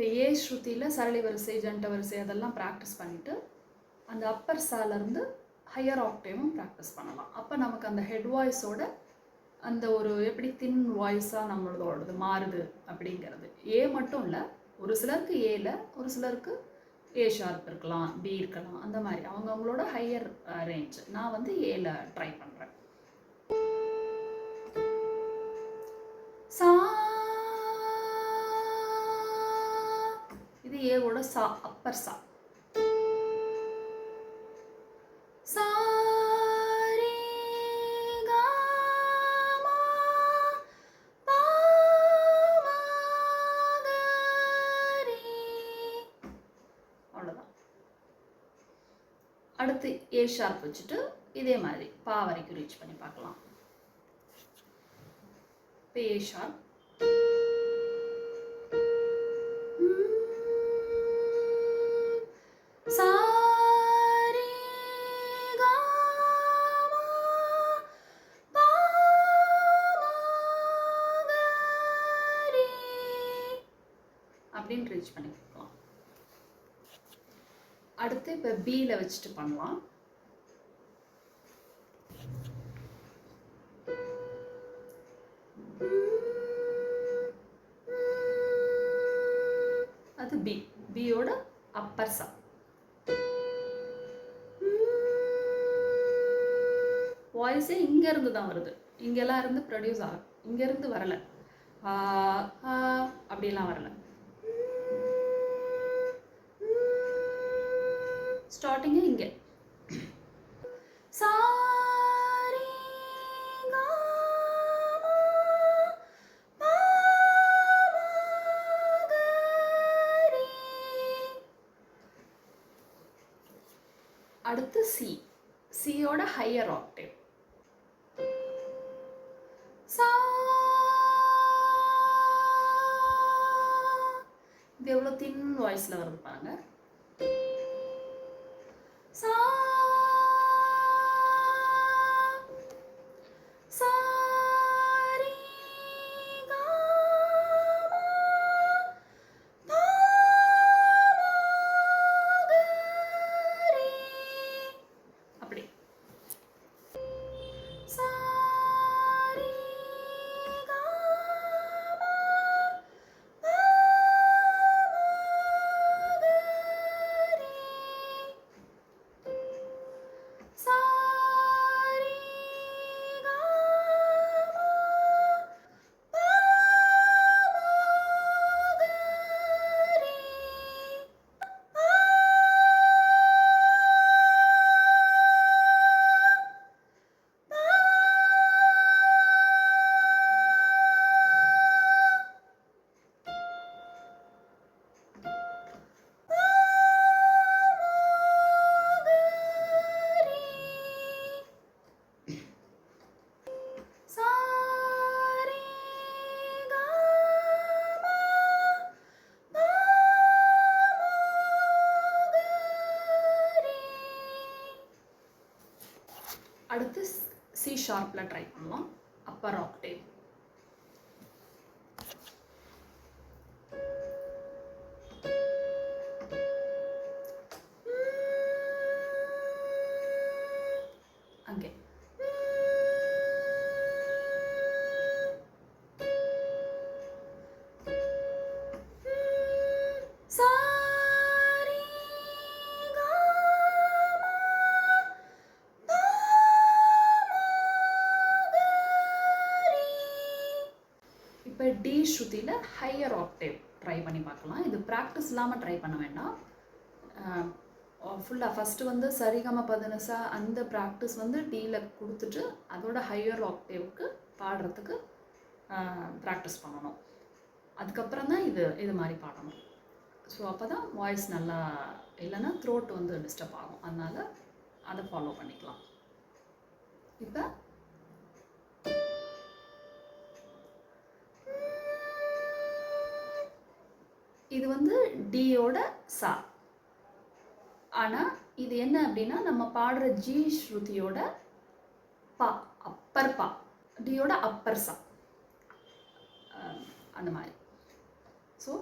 இப்போ ஏ ஸ்ருதியில் சரளி வரிசை ஜண்ட வரிசை அதெல்லாம் ப்ராக்டிஸ் பண்ணிவிட்டு அந்த அப்பர் சாலேருந்து ஹையர் ஆக்டேவும் ப்ராக்டிஸ் பண்ணலாம். அப்போ நமக்கு அந்த ஹெட் வாய்ஸோட அந்த ஒரு எப்படி தின் வாய்ஸாக நம்மளோடது மாறுது அப்படிங்கிறது. ஏ மட்டும் இல்லை ஒரு சிலருக்கு ஏல ஒரு சிலருக்கு ஏ ஷார்ப் இருக்கலாம் பி இருக்கலாம் அந்த மாதிரி. அவங்கவுங்களோட ஹையர் ரேஞ்ச் நான் வந்து ஏல ட்ரை பண்ணுறேன் சா இது ஏவோட சா. அப்பர் சா சா அடுத்து ஏ ஷார்ப் வச்சுட்டு இதே மாதிரி பா வரைக்கும் ரீச் பண்ணி பார்க்கலாம். இப்போ ஏ ஷார்ப் அப்படின்னு ரீச் பண்ணிக்கலாம் அடுத்து இப்போ பியில் வச்சுட்டு பண்ணலாம். அது பி பியோட அப்பர் சா வாய்ஸே இங்கேருந்து தான் வருது. இங்கெல்லாம் இருந்து ப்ரொடியூஸ் ஆகும் இங்கேருந்து வரலை. அப்படிலாம் வரல. ஸ்டார்டிங்கு இங்கே. சாரி அடுத்து சி சியோட ஹையர் ஆக்டேவ் சா இது எவ்வளோ தின் வாய்ஸில் வருது பாருங்க. சா அடுத்து சி ஷார்ப்பில் ட்ரை பண்ணலாம். அப்பர் ஆக்டேவ் ஸ்ருதியில் ஹையர் ஆக்டேவ் ட்ரை பண்ணி பார்க்கலாம். இது ப்ராக்டிஸ் இல்லாமல் ட்ரை பண்ண வேண்டாம். ஃபுல்லாக ஃபஸ்ட்டு வந்து சரிகம பதினசா அந்த ப்ராக்டிஸ் வந்து டீயில் கொடுத்துட்டு அதோட ஹையர் ஆக்டேவுக்கு பாடுறதுக்கு ப்ராக்டிஸ் பண்ணணும். அதுக்கப்புறம் தான் இது இது மாதிரி பாடணும். ஸோ அப்போ தான் வாய்ஸ் நல்லா இல்லைன்னா த்ரோட் வந்து டிஸ்டர்ப் ஆகும். அதனால் அதை ஃபாலோ பண்ணிக்கலாம். இப்போ இது வந்து டியோட சா. ஆனால் இது என்ன அப்படின்னா நம்ம பாடுற ஜி ஸ்ருதியோட பா அப்பர் பா. டியோட அப்பர் சா. அந்த மாதிரி. ஸோ